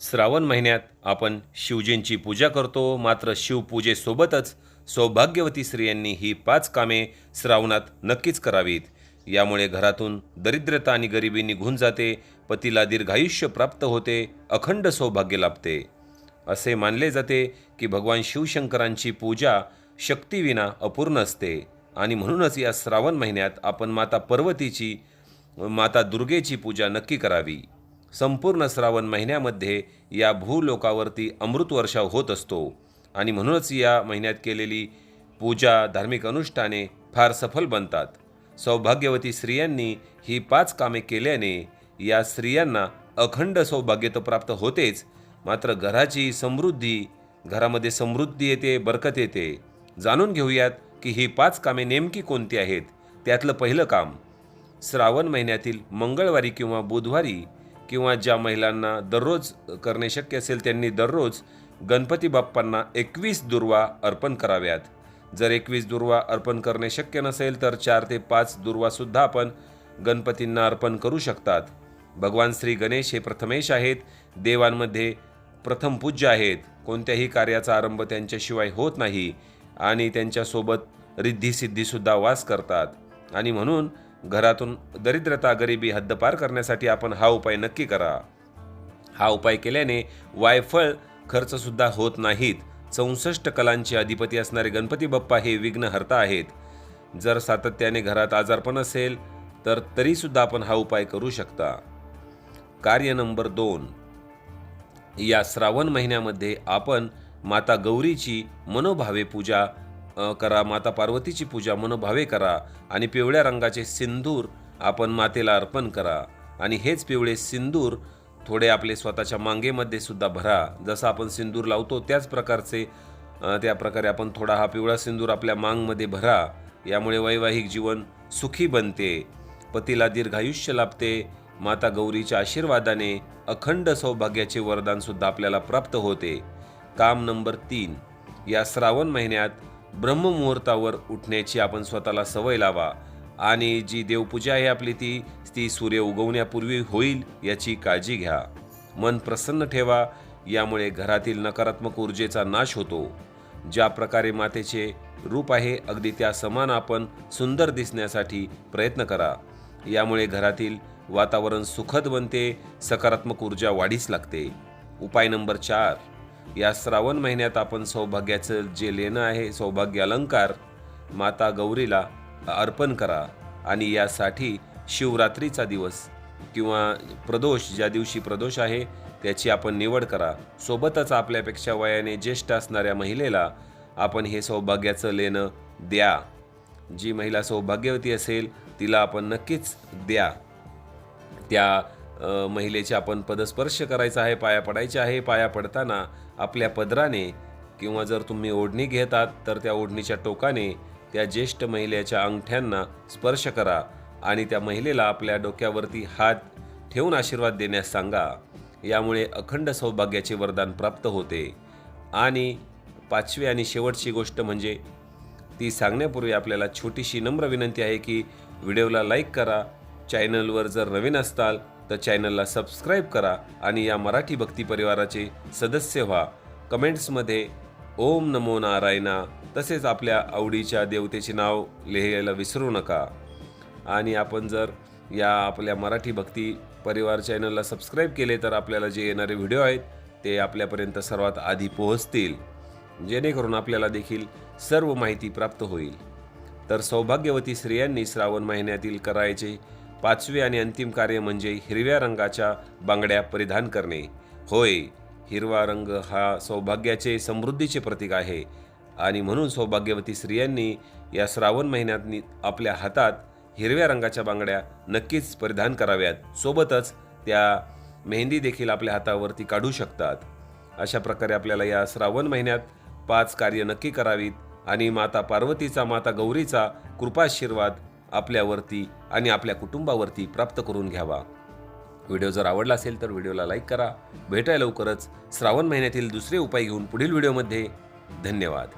श्रावण महिन्यात आपण शिवजींची पूजा करतो मात्र शिवपूजेसोबतच सौभाग्यवती स्त्रियांनी ही पाच कामे श्रावणात नक्कीच करावीत. यामुळे घरातून दरिद्रता आणि गरिबी निघून जाते पतीला दीर्घायुष्य प्राप्त होते अखंड सौभाग्य लाभते. असे मानले जाते की भगवान शिवशंकरांची पूजा शक्तीविना अपूर्ण असते. आणि म्हणूनच या श्रावण महिन्यात आपण माता पर्वतीची माता दुर्गेची पूजा नक्की करावी. संपूर्ण श्रावण महिन्यामध्ये या भूलोकावरती अमृतवर्षाव होत असतो. आणि म्हणूनच या महिन्यात केलेली पूजा धार्मिक अनुष्ठाने फार सफल बनतात. सौभाग्यवती स्त्रियांनी ही पाच कामे केल्याने या स्त्रियांना अखंड सौभाग्य तर प्राप्त होतेच मात्र घराची समृद्धी घरामध्ये समृद्धी येते बरकत येते. जाणून घेऊयात की ही पाच कामे नेमकी कोणती आहेत त्यातलं पहिलं काम. श्रावण महिन्यातील मंगळवारी किंवा बुधवारी किंवा ज्या महिलांना दररोज करणे शक्य असेल त्यांनी दररोज गणपती बाप्पांना एकवीस दुर्वा अर्पण कराव्यात. जर एकवीस दुर्वा अर्पण करणे शक्य नसेल तर चार ते पाच दुर्वासुद्धा आपण गणपतींना अर्पण करू शकतात. भगवान श्री गणेश हे प्रथमेश आहेत. देवांमध्ये प्रथम पूज्य आहेत. कोणत्याही कार्याचा आरंभ त्यांच्याशिवाय होत नाही आणि त्यांच्यासोबत रिद्धिसिद्धीसुद्धा वास करतात. आणि म्हणून घरातून दरिद्रता गरिबी हद्दपार करण्यासाठी आपण हा उपाय नक्की करा. हा उपाय केल्याने वायफळ खर्चसुद्धा होत नाहीत. चौसष्ट कलांचे अधिपती असणारे गणपती बाप्पा हे विघ्नहर्ता आहेत. जर सातत्याने घरात आजारपण असेल तर तरीसुद्धा आपण हा उपाय करू शकता. कार्य नंबर दोन. या श्रावण महिन्यामध्ये आपण माता गौरीची मनोभावे पूजा करा माता पार्वतीची पूजा मनोभावे करा आणि पिवळ्या रंगाचे सिंदूर आपण मातेला अर्पण करा. आणि हेच पिवळे सिंदूर थोडे आपले स्वतःच्या मांगेमध्ये सुद्धा भरा. जसं आपण सिंदूर लावतो त्याच प्रकारचे त्या प्रकारे आपण थोडा हा पिवळा सिंदूर आपल्या मांगमध्ये भरा. यामुळे वैवाहिक जीवन सुखी बनते. पतीला दीर्घायुष्य लाभते. माता गौरीच्या आशीर्वादाने अखंड सौभाग्याचे वरदानसुद्धा आपल्याला प्राप्त होते. काम नंबर तीन. या श्रावण महिन्यात ब्रह्ममुहूर्तावर उठण्याची आपण स्वतःला सवय लावा. आणि जी देवपूजा आहे आपली ती ती सूर्य उगवण्यापूर्वी होईल याची काळजी घ्या. मन प्रसन्न ठेवा यामुळे घरातील नकारात्मक ऊर्जेचा नाश होतो. ज्या प्रकारे मातेचे रूप आहे अगदी त्या समान आपण सुंदर दिसण्यासाठी प्रयत्न करा. यामुळे घरातील वातावरण सुखद बनते सकारात्मक ऊर्जा वाढीस लागते. उपाय नंबर चार. या श्रावण महिन्यात आपण सौभाग्याचं जे लेणं आहे सौभाग्य अलंकार माता गौरीला अर्पण करा आणि यासाठी शिवरात्रीचा दिवस किंवा प्रदोष ज्या दिवशी प्रदोष आहे त्याची आपण निवड करा. सोबतच आपल्यापेक्षा वयाने ज्येष्ठ असणाऱ्या महिलेला आपण हे सौभाग्याचं लेणं द्या. जी महिला सौभाग्यवती असेल तिला आपण नक्कीच द्या. त्या महिलेचे आपण पदस्पर्श करायचा आहे पाया पडायचे आहे. पाया पडताना आपल्या पदराने किंवा जर तुम्ही ओढणी घेतात तर त्या ओढणीच्या टोकाने त्या ज्येष्ठ महिलेच्या अंगठ्यांना स्पर्श करा आणि त्या महिलेला आपल्या डोक्यावरती हात ठेवून आशीर्वाद देण्यास सांगा. यामुळे अखंड सौभाग्याचे वरदान प्राप्त होते. आणि पाचवी आणि शेवटची गोष्ट म्हणजे ती सांगण्यापूर्वी आपल्याला छोटीशी नम्र विनंती आहे की व्हिडिओला लाईक करा. चॅनलवर जर नवीन असताल तर चॅनलला सबस्क्राईब करा आणि या मराठी भक्ती परिवाराचे सदस्य व्हा. कमेंट्समध्ये ओम नमो नारायणा तसेच आपल्या आवडीच्या देवतेचे नाव लिहायला विसरू नका. आणि आपण जर या आपल्या मराठी भक्ती परिवार चॅनलला सबस्क्राईब केले तर आपल्याला जे येणारे व्हिडिओ आहेत ते आपल्यापर्यंत सर्वात आधी पोहोचतील. जेणेकरून आपल्याला देखील सर्व माहिती प्राप्त होईल. तर सौभाग्यवती स्त्रियांनी श्रावण महिन्यातील करायचे पाचवे आणि अंतिम कार्य म्हणजे हिरव्या रंगाच्या बांगड्या परिधान करणे. होय हिरवा रंग हा सौभाग्याचे समृद्धीचे प्रतीक आहे आणि म्हणून सौभाग्यवती स्त्रियांनी या श्रावण महिन्यात आपल्या हातात हिरव्या रंगाच्या बांगड्या नक्कीच परिधान कराव्यात. सोबतच त्या मेहंदी देखील आपल्या हातावरती काढू शकतात. अशा प्रकारे आपल्याला या श्रावण महिन्यात पाच कार्य नक्की करावीत आणि माता पार्वतीचा माता गौरीचा कृपाशीर्वाद आपल्यावरती आणि आपल्या कुटुंबावरती प्राप्त करून घ्यावा. व्हिडिओ जर आवडला असेल तर व्हिडिओला लाईक करा. भेटाय लवकरच. श्रावण महिन्यातील दुसरे उपाय घेऊन पुढील व्हिडिओमध्ये. धन्यवाद.